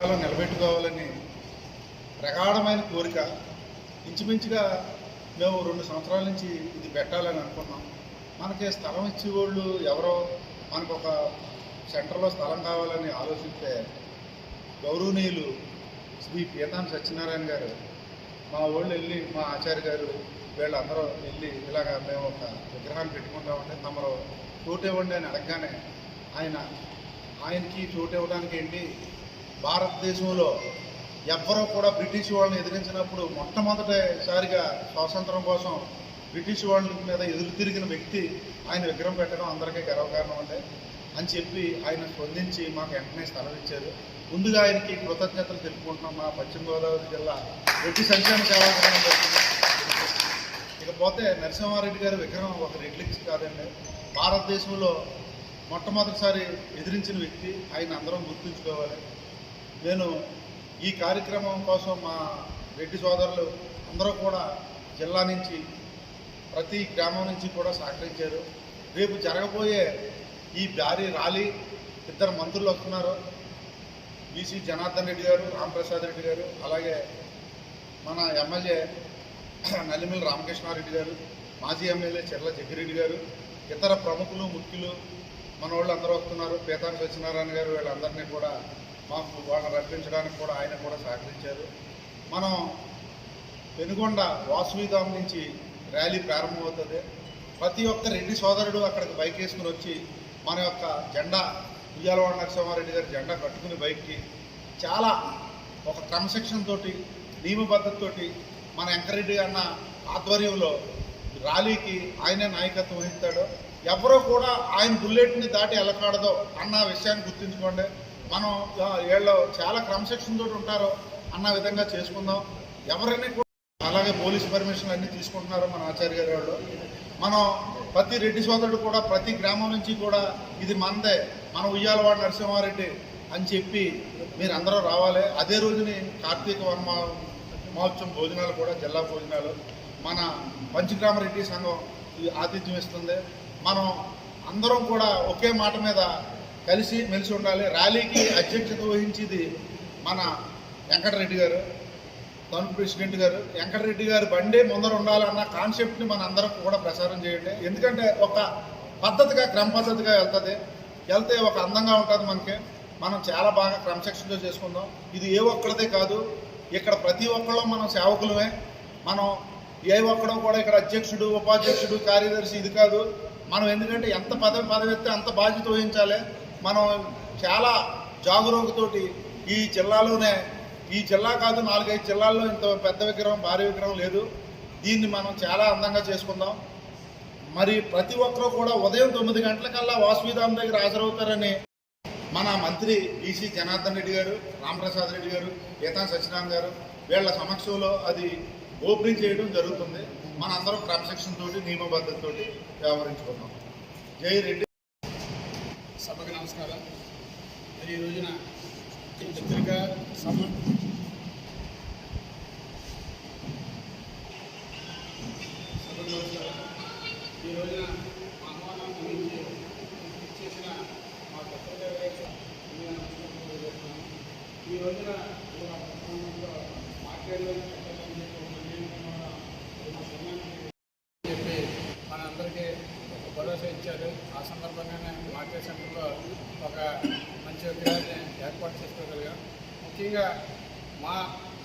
నిలబెట్టుకోవాలని ప్రగాఢమైన కోరిక. ఇంచుమించుగా మేము రెండు సంవత్సరాల నుంచి ఇది పెట్టాలని అనుకున్నాం. మనకి స్థలం ఇచ్చేవాళ్ళు ఎవరో మనకు ఒక సెంటర్లో స్థలం కావాలని ఆలోచిస్తే గౌరవనీయులు శ్రీ పీతాం సత్యనారాయణ గారు మా వాళ్ళు వెళ్ళి మా ఆచార్య గారు వీళ్ళందరూ వెళ్ళి ఇలాగ మేము ఒక విగ్రహాన్ని పెట్టుకుంటామంటే తమరు చోటు ఇవ్వండి అని అడగగానే ఆయన ఆయనకి చోటు ఇవ్వడానికి ఏంటి భారతదేశంలో ఎవ్వరూ కూడా బ్రిటిష్ వాళ్ళని ఎదిరించినప్పుడు మొట్టమొదటిసారిగా స్వాతంత్రం కోసం బ్రిటిష్ వాళ్ళ మీద ఎదురు తిరిగిన వ్యక్తి ఆయన విగ్రహం పెట్టడం అందరికీ గర్వకారణం అంటే అని చెప్పి ఆయన స్పందించి మాకు వెంటనే స్థలం ఇచ్చారు. ముందుగా ఆయనకి కృతజ్ఞతలు తెలుపుకుంటున్నాం మా పశ్చిమ గోదావరి జిల్లా రెడ్డి సంక్షేమ సేవా ఇకపోతే నరసింహారెడ్డి గారి విగ్రహం ఒక రెడ్లిక్స్ కాదండి. భారతదేశంలో మొట్టమొదటిసారి ఎదిరించిన వ్యక్తి ఆయన అందరం గుర్తుంచుకోవాలి. నేను ఈ కార్యక్రమం కోసం మా రెడ్డి సోదరులు అందరూ కూడా జిల్లా నుంచి ప్రతి గ్రామం నుంచి కూడా సహకరించారు. రేపు జరగబోయే ఈ భారీ ర్యాలీ ఇద్దరు మంత్రులు వస్తున్నారు. బీసీ జనార్దన్ రెడ్డి గారు రామప్రసాద్ రెడ్డి గారు అలాగే మన ఎమ్మెల్యే నల్లిమిల్లి రామకృష్ణారెడ్డి గారు మాజీ ఎమ్మెల్యే చెర్ల జగ్గిరెడ్డి గారు ఇతర ప్రముఖులు ముఖ్యులు మన వాళ్ళు అందరూ వస్తున్నారు. పీతాం సత్యనారాయణ గారు వీళ్ళందరినీ కూడా మాకు వాళ్ళని రప్పించడానికి కూడా ఆయన కూడా సహకరించారు. మనం పెనుగొండ వాసువిధాం నుంచి ర్యాలీ ప్రారంభమవుతుంది. ప్రతి ఒక్క రెడ్డి సోదరుడు అక్కడికి బైక్ వేసుకుని వచ్చి మన యొక్క జెండా ఉయ్యాలవాడ నరసింహారెడ్డి గారి జెండా కట్టుకుని బైక్కి చాలా ఒక క్రమశిక్షణ తోటి నియమబద్ధతతోటి మన వెంకరెడ్డి అన్న ఆధ్వర్యంలో ర్యాలీకి ఆయనే నాయకత్వం వహిస్తాడు ఎవరో కూడా ఆయన బుల్లెట్ని దాటి వెళ్ళకూడదు అన్న విషయాన్ని గుర్తుంచుకోండి. మనం వీళ్ళు చాలా క్రమశిక్షణ తోటి ఉంటారు అన్న విధంగా చేసుకుందాం. ఎవరిని కూడా అలాగే పోలీస్ పర్మిషన్ అన్నీ తీసుకుంటున్నారు మన ఆచార్య గారి వాళ్ళు. మనం ప్రతి రెడ్డి సోదరుడు కూడా ప్రతి గ్రామం నుంచి కూడా ఇది మనదే మన ఉయ్యాలవాడ నరసింహారెడ్డి అని చెప్పి మీరు అందరూ రావాలి. అదే రోజుని కార్తీక వర్మ మహోత్సవం భోజనాలు కూడా జిల్లా భోజనాలు. మన పంచగ్రామ రెడ్డి సంఘం ఆతిథ్యం ఇస్తుంది. మనం అందరం కూడా ఒకే మాట మీద కలిసి మెలిసి ఉండాలి. ర్యాలీకి అధ్యక్షత వహించేది మన వెంకటరెడ్డి గారు తను ప్రెసిడెంట్ గారు. వెంకటరెడ్డి గారు బండే ముందర ఉండాలన్న కాన్సెప్ట్ని మన అందరం కూడా ప్రసారం చేయండి. ఎందుకంటే ఒక పద్ధతిగా క్రమ పద్ధతిగా వెళ్తుంది. వెళ్తే ఒక అందంగా ఉంటుంది మనకి. మనం చాలా బాగా క్రమశిక్షణతో చేసుకుందాం. ఇది ఏ ఒక్కరిదే కాదు. ఇక్కడ ప్రతి ఒక్కళ్ళు మనం సేవకులమే. మనం ఏ ఒక్కడో కూడా ఇక్కడ అధ్యక్షుడు ఉపాధ్యక్షుడు కార్యదర్శి ఇది కాదు. మనం ఎందుకంటే ఎంత పదవి పదవి ఎత్తే అంత బాధ్యత వహించాలి. మనం చాలా జాగరూకతోటి ఈ జిల్లాలోనే ఈ జిల్లా కాదు నాలుగైదు జిల్లాల్లో ఇంత పెద్ద విగ్రహం భారీ విగ్రహం లేదు. దీన్ని మనం చాలా అందంగా చేసుకుందాం. మరి ప్రతి ఒక్కరూ కూడా ఉదయం తొమ్మిది గంటలకల్లా వాసువిధాం దగ్గర హాజరవుతారని మన మంత్రి ఈసీ జనార్దన్ రెడ్డి గారు రామప్రసాద్ రెడ్డి గారు గీతా సత్యనారాయణ గారు వీళ్ళ సమక్షంలో అది ఓపెనింగ్ చేయడం జరుగుతుంది. మన అందరం క్రమశిక్షణ తోటి నియమబద్ధతతోటి వ్యవహరించుకుందాం. జై రెడ్డి నమస్కారం మరి ఈ రోజున ఈ పత్రిక సమ ఈ రోజున ఆహ్వానం గురించి చేసిన మా పత్రిక విలేకరులకు మీ నమస్కారం తెలియజేస్తున్నాను. ఈ రోజున ఈ మా పత్రికలో మాట్లాడలేని చెప్పాలని చెప్పి ఒక నిర్ణయం కూడా మా సంఘానికి చెప్పి మనందరికీ ఒక భరోసా ఇచ్చారు ఆ సందర్భంగానే మార్కెట్ సెంటర్లో ఒక మంచి విగ్రహాన్ని ఏర్పాటు చేసుకోగలిగాం ముఖ్యంగా మా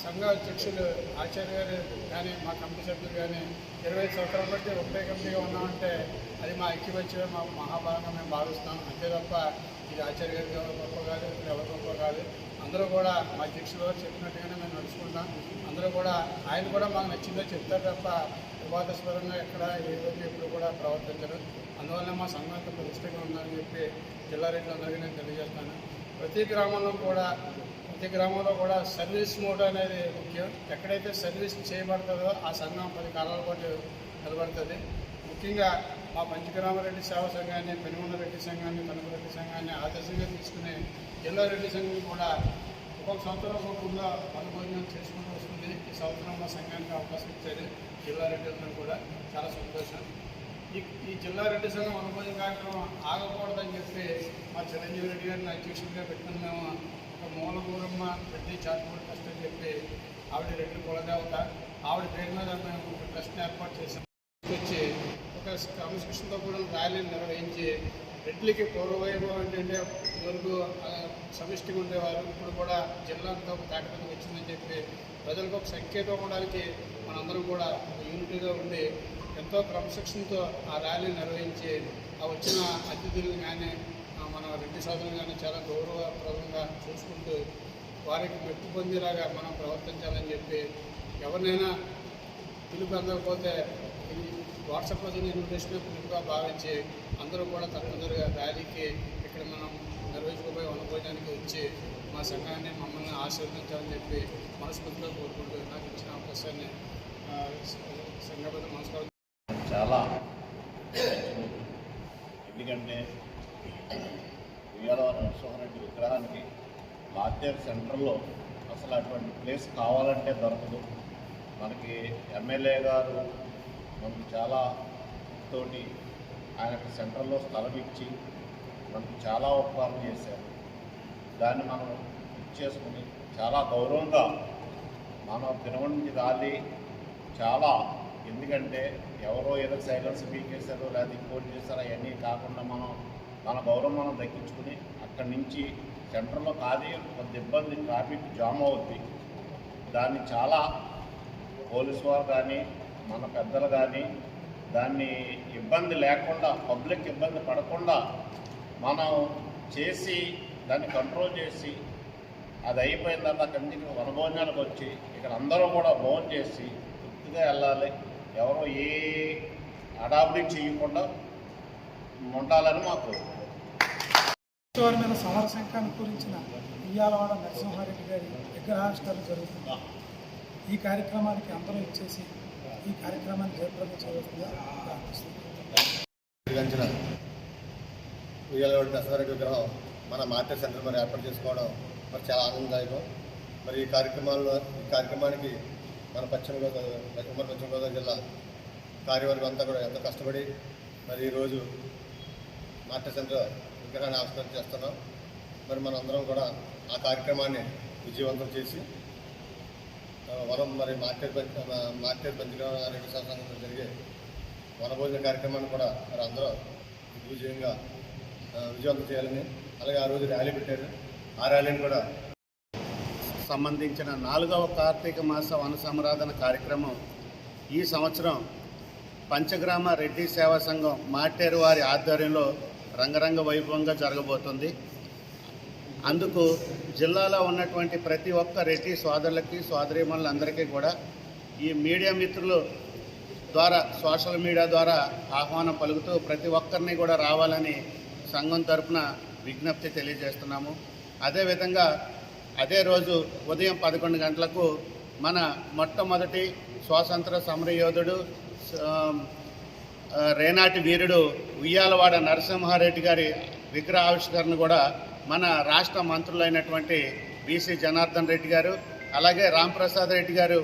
సంఘ అధ్యక్షులు ఆచార్య గారు కానీ మా కమిటీ సభ్యులు కానీ ఇరవై సంవత్సరాల బట్టి ఒకటే కమిటీగా ఉన్నామంటే అది మా ఐక్యమత్యమే మా మహాభారంగా మేము భావిస్తాం. అంతే తప్ప ఇది ఆచార్య గారికి ఎవరు గొప్ప కాదు ఎవరు గొప్ప కాదు. అందరూ కూడా మా అధ్యక్షులు గారు చెప్పినట్టుగానే మేము నడుచుకుంటాం. అందరూ కూడా ఆయన కూడా మాకు నచ్చిందో చెప్తారు తప్ప వివాదాస్పదంగా ఎక్కడ ఏ రోజు ఎప్పుడు కూడా ప్రవర్తించరు. అందువల్ల మా సంఘంతో అంత ఉందని చెప్పి జిల్లా రైతులందరికీ నేను తెలియజేస్తాను. ప్రతి గ్రామంలో కూడా ప్రతి గ్రామంలో కూడా సర్వీస్ మోడ్ అనేది ముఖ్యం. ఎక్కడైతే సర్వీస్ చేయబడుతుందో ఆ సంఘం పది కాలాల పాటు నిలబడుతుంది. ముఖ్యంగా మా పంచగ్రామరెడ్డి సేవా సంఘాన్ని పెనుగొండ రెడ్డి సంఘాన్ని కనుమరెడ్డి సంఘాన్ని ఆదర్శంగా తీసుకుని జిల్లా రెడ్డి సంఘం కూడా ఒక్కొక్క సంవత్సరం ఒక్కొక్కగా అనుభవం చేసుకుంటూ వస్తుంది. ఈ సంవత్సరం మా సంఘానికి అవకాశం ఇచ్చారు జిల్లా రెడ్డి కూడా. చాలా సంతోషం. ఈ ఈ జిల్లా రెడ్డి సంఘం అనుభవం కార్యక్రమం ఆగకూడదని చెప్పి మా చిరంజీవి రెడ్డి గారిని అధ్యక్షుడిగా పెట్టుకుని మూలగూరమ్మ ఒక రెడ్డి చారిటబుల్ ట్రస్ట్ అని చెప్పి ఆవిడ రెడ్డి కులదేవత ఆవిడ పేరు మీద మేము ఒక ట్రస్ట్ని ఏర్పాటు చేసాం వచ్చి ఒక క్రమశిక్షణతో కూడా ర్యాలీని నిర్వహించి రెడ్లకి పూర్వవైభవం ఏంటంటే వరకు సమిష్టిగా ఉండేవారు. ఇప్పుడు కూడా జిల్లా అంతా ఒక తాకటం వచ్చిందని చెప్పి ప్రజలకు ఒక సంకేతం ఇవ్వడానికి మనందరం కూడా యూనిటీగా ఉండి ఎంతో క్రమశిక్షణతో ఆ ర్యాలీ నిర్వహించి ఆ వచ్చిన అతిథులు కానీ మన రెడ్డి సోదరులు కానీ చాలా గౌరవప్రదంగా చూసుకుంటూ వారికి మెప్పు పొందేలాగా మనం ప్రవర్తించాలని చెప్పి ఎవరినైనా పిలుపు అందకపోతే ఈ వాట్సాప్లో నేను ఇన్విటేషన్ పిలుపుగా భావించి అందరూ కూడా తప్పనిసరిగా ర్యాలీకి ఇక్కడ మనం నిర్వహించుకోబోయే వనభోజనానికి వచ్చి మా సంఘాన్ని మమ్మల్ని ఆశీర్వదించాలని చెప్పి మనస్ఫూర్తిగా కోరుకుంటూ నాకు ఇచ్చిన అవకాశాన్ని ఆ, సంఘబద్ధ చాలా. ఎందుకంటే ఉయ్యాల నరసింహారెడ్డి విగ్రహానికి లాడ్జర్ సెంటర్లో అసలు అటువంటి ప్లేస్ కావాలంటే దొరకదు. మనకి ఎమ్మెల్యే గారు మనకు చాలా తోటి ఆయనకు సెంటర్లో స్థలం ఇచ్చి మనకు చాలా ఉపకారం చేశారు. దాన్ని మనం ఇచ్చేసుకుని చాలా గౌరవంగా మన తిరువణ నుంచి రాలి. చాలా ఎందుకంటే ఎవరో ఏదో సైలెన్స్ పీకేశారో లేదా ఇంకోటి చేశారో అవన్నీ కాకుండా మనం మన గౌరవం మనం దక్కించుకుని అక్కడి నుంచి సెంటర్లో కాదే కొంత ఇబ్బంది ట్రాఫిక్ జామ్ అవుద్ది. దాన్ని చాలా పోలీసు వారు కానీ మన పెద్దలు కానీ దాన్ని ఇబ్బంది లేకుండా పబ్లిక్ ఇబ్బంది పడకుండా మనం చేసి దాన్ని కంట్రోల్ చేసి అది అయిపోయిన తర్వాత అక్కడి నుంచి ఇక్కడ వనభోజనాలకు వచ్చి ఇక్కడ అందరూ కూడా భోజనం చేసి తృప్తిగా వెళ్ళాలి. ఎవరో ఏ అడాబడి చేయకుండా ఉండాలని మాకు సమర సంఘాన్ని గురించిన ఉయ్యాలవాడ నరసింహారెడ్డి గారి విగ్రహావిష్కరణ జరుగుతుంది. ఈ కార్యక్రమానికి అందరూ ఇచ్చేసి ఈ కార్యక్రమాన్ని జయప్రదం చేయవలసిందిగా ఉయ్యాలవాడి దసరారెడ్డి విగ్రహం మన మార్కెట్ సెంటర్ మరి ఏర్పాటు చేసుకోవడం మరి చాలా ఆనందదాయకం. మరి ఈ కార్యక్రమాల్లో ఈ కార్యక్రమానికి మన పశ్చిమ గోదావరి పశ్చిమ గోదావరి జిల్లా కార్యవర్గం అంతా కూడా ఎంతో కష్టపడి మరి ఈరోజు మార్కెట్ సెంటర్ విగ్రహాన్ని ఆవిష్కరణ చేస్తున్నాం. మరి మనందరం కూడా ఆ కార్యక్రమాన్ని విజయవంతం చేసి వరం వనం మరి మార్కెట్ పంచ- ఆ, మార్కెట్ పంచగ్రామ రెడ్డి సంఘంలో జరిగే వనభోజన కార్యక్రమాన్ని కూడా మరి అందరూ విజయంగా విజయవంతం చేయాలని అలాగే ఆ రోజు ర్యాలీ పెట్టారు. ఆ ర్యాలీని కూడా సంబంధించిన నాలుగవ కార్తీక మాస వనసంరాధన కార్యక్రమం ఈ సంవత్సరం పంచగ్రామ రెడ్డి సేవా సంఘం మాటేరు వారి ఆధ్వర్యంలో రంగరంగ వైభవంగా జరగబోతుంది. అందుకు జిల్లాలో ఉన్నటువంటి ప్రతి ఒక్క రెడ్డి సోదరులకి సోదరీమణులందరికీ కూడా ఈ మీడియా మిత్రులు ద్వారా సోషల్ మీడియా ద్వారా ఆహ్వానం పలుకుతూ ప్రతి ఒక్కరిని కూడా రావాలని సంఘం తరఫున విజ్ఞప్తి తెలియజేస్తున్నాము. అదేవిధంగా అదే రోజు ఉదయం పదకొండు గంటలకు మన మొట్టమొదటి స్వాతంత్ర సమరయోధుడు రేనాటి వీరుడు ఉయ్యాలవాడ నరసింహారెడ్డి గారి విగ్రహ ఆవిష్కరణ కూడా మన రాష్ట్ర మంత్రులైనటువంటి బీసీ జనార్దన్ రెడ్డి గారు అలాగే రాంప్రసాద్ రెడ్డి గారు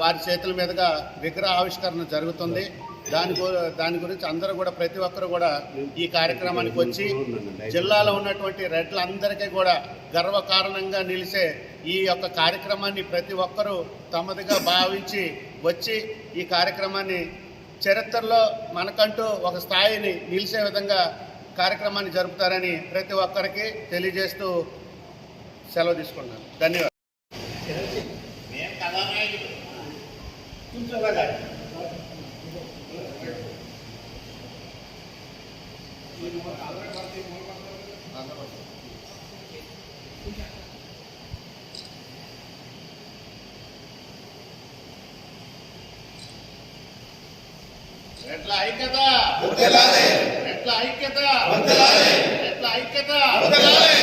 వారి చేతుల మీదుగా విగ్రహ ఆవిష్కరణ జరుగుతుంది. దాని గు దాని గురించి అందరూ కూడా ప్రతి ఒక్కరు కూడా ఈ కార్యక్రమానికి వచ్చి జిల్లాలో ఉన్నటువంటి రెడ్లందరికీ కూడా గర్వకారణంగా నిలిచే ఈ యొక్క కార్యక్రమాన్ని ప్రతి ఒక్కరూ తమదిగా భావించి వచ్చి ఈ కార్యక్రమాన్ని చరిత్రలో మనకంటూ ఒక స్థాయిని నిలిచే విధంగా కార్యక్రమాన్ని జరుపుతారని ప్రతి ఒక్కరికి తెలియజేస్తూ సెలవు తీసుకున్నాను ధన్యవాదాలు. ఎట్లా ఐక్యత? వద్దలాలే. ఎట్లా ఐక్యత? వద్దలాలే. ఎట్లా ఐక్యత? వద్దలాలే.